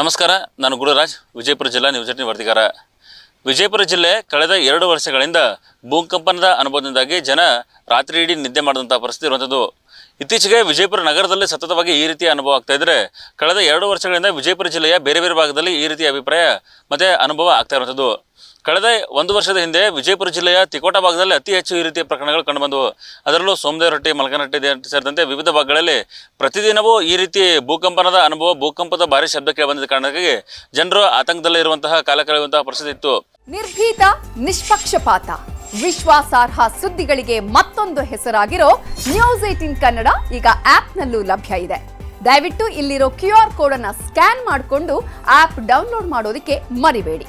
ನಮಸ್ಕಾರ, ನಾನು ಗುರುರಾಜ್, ವಿಜಯಪುರ ಜಿಲ್ಲಾ ನ್ಯೂಸ್ ಏಟಿನ್ ವರದಿಗಾರ ವಿಜಯಪುರ ಜಿಲ್ಲೆ ಕಳೆದ ಎರಡು ವರ್ಷಗಳಿಂದ ಭೂಕಂಪನದ ಅನುಭವದಿಂದಾಗಿ ಜನ ರಾತ್ರಿ ಇಡೀ ನಿದ್ದೆ ಮಾಡಿದಂಥ ಪರಿಸ್ಥಿತಿ ಇರುವಂಥದ್ದು. ಇತ್ತೀಚೆಗೆ ವಿಜಯಪುರ ನಗರದಲ್ಲಿ ಸತತವಾಗಿ ಈ ರೀತಿಯ ಅನುಭವ ಆಗ್ತಾ ಇದ್ದರೆ ಕಳೆದ ಎರಡು ವರ್ಷಗಳಿಂದ ವಿಜಯಪುರ ಜಿಲ್ಲೆಯ ಬೇರೆ ಬೇರೆ ಭಾಗದಲ್ಲಿ ಈ ರೀತಿಯ ಅಭಿಪ್ರಾಯ ಮತ್ತು ಅನುಭವ ಆಗ್ತಾ ಇರುವಂಥದ್ದು. ಕಳೆದ ಒಂದು ವರ್ಷದ ಹಿಂದೆ ವಿಜಯಪುರ ಜಿಲ್ಲೆಯ ತಿಕೋಟ ಭಾಗದಲ್ಲಿ ಅತಿ ಹೆಚ್ಚು ಈ ರೀತಿಯ ಪ್ರಕರಣಗಳು ಕಂಡುಬಂದವು. ಅದರಲ್ಲೂ ಸೋಮದೇವರಟ್ಟಿ ಮಲಕನಟ್ಟಿ ಸೇರಿದಂತೆ ವಿವಿಧ ಭಾಗಗಳಲ್ಲಿ ಪ್ರತಿದಿನವೂ ಈ ರೀತಿ ಭೂಕಂಪನದ ಅನುಭವ, ಭೂಕಂಪದ ಭಾರಿ ಶಬ್ದ ಬಂದ ಕಾರಣಕ್ಕಾಗಿ ಜನರು ಆತಂಕದಲ್ಲಿ ಇರುವಂತಹ ಕಾಲ ಕಳೆಯುವಂತಹ ಪರಿಸ್ಥಿತಿ ಇತ್ತು. ನಿರ್ಭೀತ, ನಿಷ್ಪಕ್ಷಪಾತ. ವಿಶ್ವಾಸಾರ್ಹ ಸುದ್ದಿಗಳಿಗೆ ಮತ್ತೊಂದು ಹೆಸರಾಗಿರೋ ನ್ಯೂಸ್ ಏಟಿನ್ ಕನ್ನಡ ಈಗ ಆಪ್ನಲ್ಲೂ ಲಭ್ಯ ಇದೆ. ದಯವಿಟ್ಟು ಇಲ್ಲಿರೋ ಕ್ಯೂ ಆರ್ ಕೋಡ್ ಅನ್ನ ಸ್ಕ್ಯಾನ್ ಮಾಡಿಕೊಂಡು ಆಪ್ ಡೌನ್ಲೋಡ್ ಮಾಡೋದಕ್ಕೆ ಮರಿಬೇಡಿ.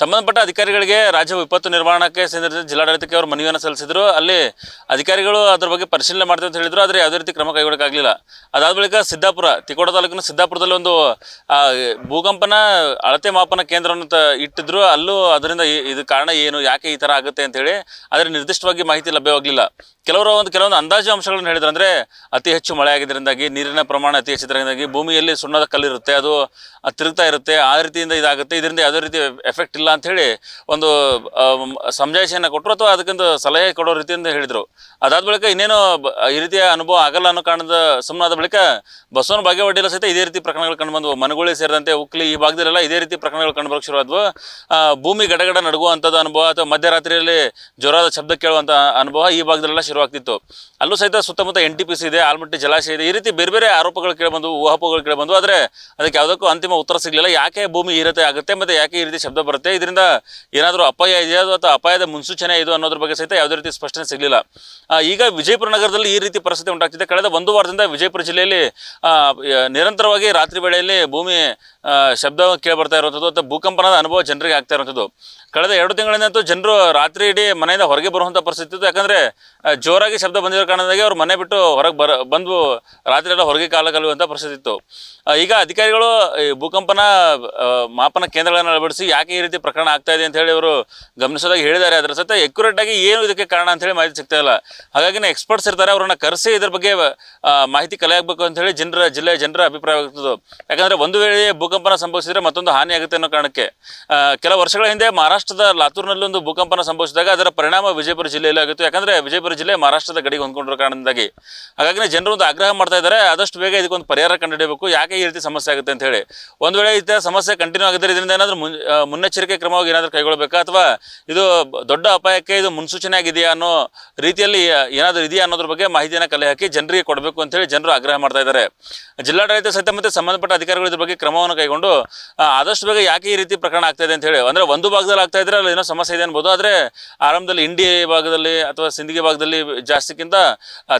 ಸಂಬಂಧಪಟ್ಟ ಅಧಿಕಾರಿಗಳಿಗೆ ರಾಜ್ಯ ವಿಪತ್ತು ನಿರ್ವಹಣಕ್ಕೆ ಸೇರಿದಂತೆ ಜಿಲ್ಲಾಡಳಿತಕ್ಕೆ ಅವರು ಮನವಿಯನ್ನು ಸಲ್ಲಿಸಿದ್ರು. ಅಲ್ಲಿ ಅಧಿಕಾರಿಗಳು ಅದರ ಬಗ್ಗೆ ಪರಿಶೀಲನೆ ಮಾಡಿದೆ ಅಂತ ಹೇಳಿದ್ರು, ಆದರೆ ಯಾವುದೇ ರೀತಿ ಕ್ರಮ ಕೈಗೊಳ್ಳೋಕ್ಕಾಗಲಿಲ್ಲ. ಅದಾದ ಬಳಿಕ ಸಿದ್ದಾಪುರ ತಿಕೋಟ ತಾಲೂಕಿನ ಸಿದ್ದಾಪುರದಲ್ಲಿ ಒಂದು ಭೂಕಂಪನ, ಅಳತೆ ಮಾಪನ ಕೇಂದ್ರವನ್ನು ಇಟ್ಟಿದ್ರು. ಅಲ್ಲೂ ಅದರಿಂದ ಇದು ಕಾರಣ ಏನು, ಯಾಕೆ ಈ ಥರ ಆಗುತ್ತೆ ಅಂತೇಳಿ ಆದರೆ ನಿರ್ದಿಷ್ಟವಾಗಿ ಮಾಹಿತಿ ಲಭ್ಯವಾಗಲಿಲ್ಲ. ಕೆಲವರು ಒಂದು, ಕೆಲವೊಂದು ಅಂದಾಜು ಅಂಶಗಳನ್ನು ಹೇಳಿದ್ರು ಅಂದರೆ ಅತಿ ಹೆಚ್ಚು ಮಳೆ ಆಗಿದ್ದರಿಂದಾಗಿ ನೀರಿನ ಪ್ರಮಾಣ ಅತಿ ಹೆಚ್ಚಿದ್ರಿಂದಾಗಿ ಭೂಮಿಯಲ್ಲಿ ಸುಣ್ಣದ ಕಲ್ಲಿರುತ್ತೆ, ಅದು ತಿರುಗ್ತಾ ಇರುತ್ತೆ. ಆ ರೀತಿಯಿಂದ ಇದಾಗುತ್ತೆ. ಇದರಿಂದ ಯಾವುದೇ ರೀತಿ ಎಫೆಕ್ಟ್ ಇಲ್ಲ. ಅಂತ ಹೇಳಿ ಒಂದು ಆಮ್, ಸಮಜಾಯಿಷಿಯನ್ನು ಕೊಟ್ಟರು ಅಥವಾ ಅದಕ್ಕಿಂತ ಸಲಹೆ ಕೊಡೋ ರೀತಿಯಿಂದ ಹೇಳಿದರು. ಅದಾದ ಬಳಿಕ ಇನ್ನೇನು ಈ ರೀತಿಯ ಅನುಭವ ಆಗಲ್ಲ ಅನ್ನೋ ಕಾರಣದ ಸುಮ್ಮನಾದ ಬಳಿಕ ಬಸವನ ಬಾಗೇವಾಡಿಯಲ್ಲೂ ಸಹಿತ ಇದೇ ರೀತಿ ಪ್ರಕರಣಗಳು ಕಂಡು ಬಂದವು. ಮನಗುಳಿ ಸೇರಿದಂತೆ ಉಕ್ಲಿ ಈ ಭಾಗದಲ್ಲೆಲ್ಲ ಇದೇ ರೀತಿ ಪ್ರಕರಣಗಳು ಕಂಡು ಬರೋಕ್ಕೆ ಶುರುವಾದವು ಭೂಮಿ ಗಡಗಡ ನಡುಗುವಂಥದ್ದು ಅನುಭವ ಅಥವಾ ಮಧ್ಯರಾತ್ರಿಯಲ್ಲಿ ಜ್ವರದ ಶಬ್ದ ಕೇಳುವಂಥ ಅನುಭವ ಈ ಭಾಗದಲ್ಲೆಲ್ಲ ಶುರುವಾಗ್ತಿತ್ತು. ಅಲ್ಲೂ ಸಹಿತ ಸುತ್ತಮುತ್ತ ಎನ್ ಟಿ ಪಿ ಸಿ ಇದೆ ಆಲ್ಮಟ್ಟಿ ಜಲಾಶಯ ಇದೆ ಈ ರೀತಿ ಬೇರೆ ಬೇರೆ ಆರೋಪಗಳು ಕೇಳಿಬಂದು ಊಹಾಪಗಳು ಕೇಳಿಬಂದು ಆದರೆ ಅದಕ್ಕೆ ಯಾವುದಕ್ಕೂ ಅಂತಿಮ ಉತ್ತರ ಸಿಗಲಿಲ್ಲ. ಯಾಕೆ ಭೂಮಿ ಈ ಆಗುತ್ತೆ ಮತ್ತು ಯಾಕೆ ಈ ರೀತಿ ಶಬ್ದ ಬರುತ್ತೆ? ಇದರಿಂದ ಏನಾದರೂ ಅಪಾಯ ಇದೆಯಾ ಅಥವಾ ಅಪಾಯದ ಮುನ್ಸೂಚನೆ ಇದು ಅನ್ನೋದ್ರ ಬಗ್ಗೆ ಸಹಿತ ಯಾವುದೇ ರೀತಿ ಸ್ಪಷ್ಟನೆ ಸಿಗಲಿಲ್ಲ. ಈಗ ವಿಜಯಪುರ ನಗರದಲ್ಲಿ ಈ ರೀತಿ ಪರಿಸ್ಥಿತಿ ಉಂಟಾಗ್ತಿದೆ. ಕಳೆದ ಒಂದು ವಾರದಿಂದ ವಿಜಯಪುರ ಜಿಲ್ಲೆಯಲ್ಲಿ ನಿರಂತರವಾಗಿ ರಾತ್ರಿ ವೇಳೆಯಲ್ಲಿ ಭೂಮಿ ಶಬ್ದ ಕೇಳಿಬರ್ತಾ ಇರುವಂಥದ್ದು ಅಥವಾ ಭೂಕಂಪನದ ಅನುಭವ ಜನರಿಗೆ ಆಗ್ತಾ ಇರುವಂಥದ್ದು. ಕಳೆದ ಎರಡು ತಿಂಗಳಿಂದಂತೂ ಜನರು ರಾತ್ರಿ ಇಡೀ ಮನೆಯಿಂದ ಹೊರಗೆ ಬರುವಂಥ ಪರಿಸ್ಥಿತಿ ಇತ್ತು. ಯಾಕಂದರೆ ಜೋರಾಗಿ ಶಬ್ದ ಬಂದಿರೋ ಕಾರಣದಾಗಿ ಅವ್ರು ಮನೆ ಬಿಟ್ಟು ಹೊರಗೆ ಬರ, ಬಂದು ರಾತ್ರಿ ಎಲ್ಲ ಹೊರಗೆ ಕಾಲ ಕಲಿಯುವಂಥ ಪರಿಸ್ಥಿತಿ ಇತ್ತು. ಈಗ ಅಧಿಕಾರಿಗಳು ಭೂಕಂಪನ ಮಾಪನ ಕೇಂದ್ರಗಳನ್ನು ಅಳವಡಿಸಿ ಯಾಕೆ ಈ ರೀತಿ ಪ್ರಕರಣ ಆಗ್ತಾ ಇದೆ ಅಂತ ಹೇಳಿ ಅವರು ಗಮನಿಸೋದಾಗಿ ಹೇಳಿದ್ದಾರೆ. ಅದರ ಎಕ್ಯುರೇಟ್ ಆಗಿ ಏನು ಇದಕ್ಕೆ ಕಾರಣ ಅಂತ ಹೇಳಿ ಮಾಹಿತಿ ಸಿಗ್ತಾ ಇಲ್ಲ. ಹಾಗಾಗಿ ಎಕ್ಸ್ಪರ್ಟ್ಸ್ ಇರ್ತಾರೆ, ಅವ್ರನ್ನ ಕರೆಸಿ ಇದ್ರ ಬಗ್ಗೆ ಮಾಹಿತಿ ಕಲೆ ಆಗಬೇಕು ಅಂತ ಹೇಳಿ ಜನರ, ಜಿಲ್ಲೆಯ ಜನರ ಅಭಿಪ್ರಾಯ ಯಾಕಂದ್ರೆ ಒಂದು ವೇಳೆ ಭೂಕಂಪನ ಸಂಭವಿಸಿದ್ರೆ ಮತ್ತೊಂದು ಹಾನಿ ಆಗುತ್ತೆ ಅನ್ನೋ ಕಾರಣಕ್ಕೆ ಕೆಲವು ಕೆಲ ವರ್ಷಗಳ ಹಿಂದೆ ಮಹಾರಾಷ್ಟ್ರದ ಲಾತೂರ್ನಲ್ಲಿ ಒಂದು ಭೂಕಂಪನ ಸಂಭವಿಸಿದಾಗ ಅದರ ಪರಿಣಾಮ ವಿಜಯಪುರ ಜಿಲ್ಲೆಯಲ್ಲಿ ಆಗಿತ್ತು. ಯಾಕಂದ್ರೆ ವಿಜಯಪುರ ಜಿಲ್ಲೆ ಮಹಾರಾಷ್ಟ್ರದ ಗಡಿಗೆ ಹೊಂದ್ಕೊಂಡಿರೋ ಕಾರಣದಿಂದಾಗಿ. ಹಾಗಾಗಿ ಜನರು ಒಂದು ಆಗ್ರಹ ಮಾಡ್ತಾ ಇದ್ದಾರೆ, ಆದಷ್ಟು ಬೇಗ ಇದಕ್ಕೊಂದು ಪರಿಹಾರ ಕಂಡುಹಿಡಬೇಕು ಯಾಕೆ ಈ ರೀತಿ ಸಮಸ್ಯೆ ಆಗುತ್ತೆ ಅಂತ ಹೇಳಿ. ಒಂದು ವೇಳೆ ಈ ಸಮಸ್ಯೆ ಕಂಟಿನ್ಯೂ ಆಗಿದ್ರೆ ಇದರಿಂದ ಏನಾದರೂ ಮುನ್ ಮುನ್ನೆಚ್ಚರಿಕೆ ಕ್ರಮವಾಗಿ ಏನಾದರೂ ಕೈಗೊಳ್ಳಬೇಕಾ? ಅಥವಾ ಇದು ದೊಡ್ಡ ಅಪಾಯಕ್ಕೆ ಇದು ಮುನ್ಸೂಚನೆ ಆಗಿದೆಯಾ ಅನ್ನೋ ರೀತಿಯಲ್ಲಿ ಏನಾದರೂ ಇದೆಯಾ ಅನ್ನೋದ್ರ ಬಗ್ಗೆ ಮಾಹಿತಿಯನ್ನು ಕಲೆ ಹಾಕಿ ಜನರಿಗೆ ಕೊಡಬೇಕು ಅಂತ ಹೇಳಿ ಜನರು ಆಗ್ರಹ ಮಾಡ್ತಾ ಇದ್ದಾರೆ. ಜಿಲ್ಲಾಡಳಿತ ಸಹಿತ ಮತ್ತು ಸಂಬಂಧಪಟ್ಟ ಅಧಿಕಾರಿಗಳ ಬಗ್ಗೆ ಕ್ರಮವನ್ನು ಕೈಗೊಂಡು ಆದಷ್ಟು ಬೇಗ ಯಾಕೆ ಈ ರೀತಿ ಪ್ರಕರಣ ಆಗ್ತಾ ಇದೆ ಅಂತ ಹೇಳಿ. ಅಂದ್ರೆ ಒಂದು ಭಾಗದಲ್ಲಿ ಆಗ್ತಾ ಇದ್ರೆ ಅಲ್ಲಿ ಏನೋ ಸಮಸ್ಯೆ ಇದೆ ಅನ್ಬೋದು. ಆದರೆ ಆರಂಭದಲ್ಲಿ ಇಂಡಿ ಭಾಗದಲ್ಲಿ ಅಥವಾ ಸಿಂದಗಿ ಭಾಗದಲ್ಲಿ ಜಾಸ್ತಿಕ್ಕಿಂತ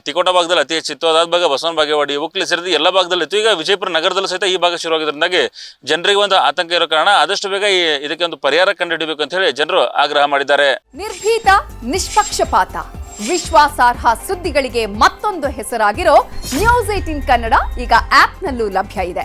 ತಿಕೋಟ ಭಾಗದಲ್ಲಿ ಅತಿ ಹೆಚ್ಚಿತ್ತು. ಅದಾದ ಭಾಗ ಬಸವನ ಬಾಗೇವಾಡಿ ಉಕ್ಲಿ ಸೇರಿದ ಎಲ್ಲ ಭಾಗದಲ್ಲಿ ಇತ್ತು. ಈಗ ವಿಜಯಪುರ ನಗರದಲ್ಲೂ ಸಹಿತ ಈ ಭಾಗ ಶುರುವಾಗಿದ್ದರಿಂದಾಗಿ ಜನರಿಗೆ ಒಂದು ಆತಂಕ ಇರೋ ಕಾರಣ ಆದಷ್ಟು ಬೇಗ ಈ ಇದಕ್ಕೆ ಒಂದು ಪರಿಹಾರ ಕಂಡುಹಿಡಿಬೇಕು ಅಂತ ಹೇಳಿ ಜನರು ಆಗ್ರಹ ಮಾಡಿದ್ದಾರೆ. ನಿರ್ಭೀತ, ನಿಷ್ಪಕ್ಷಪಾತ. ವಿಶ್ವಾಸಾರ್ಹ ಸುದ್ದಿಗಳಿಗೆ ಮತ್ತೊಂದು ಹೆಸರಾಗಿರೋ ನ್ಯೂಸ್ ಏಟಿನ್ ಕನ್ನಡ ಈಗ ಆಪ್ನಲ್ಲೂ ಲಭ್ಯ ಇದೆ.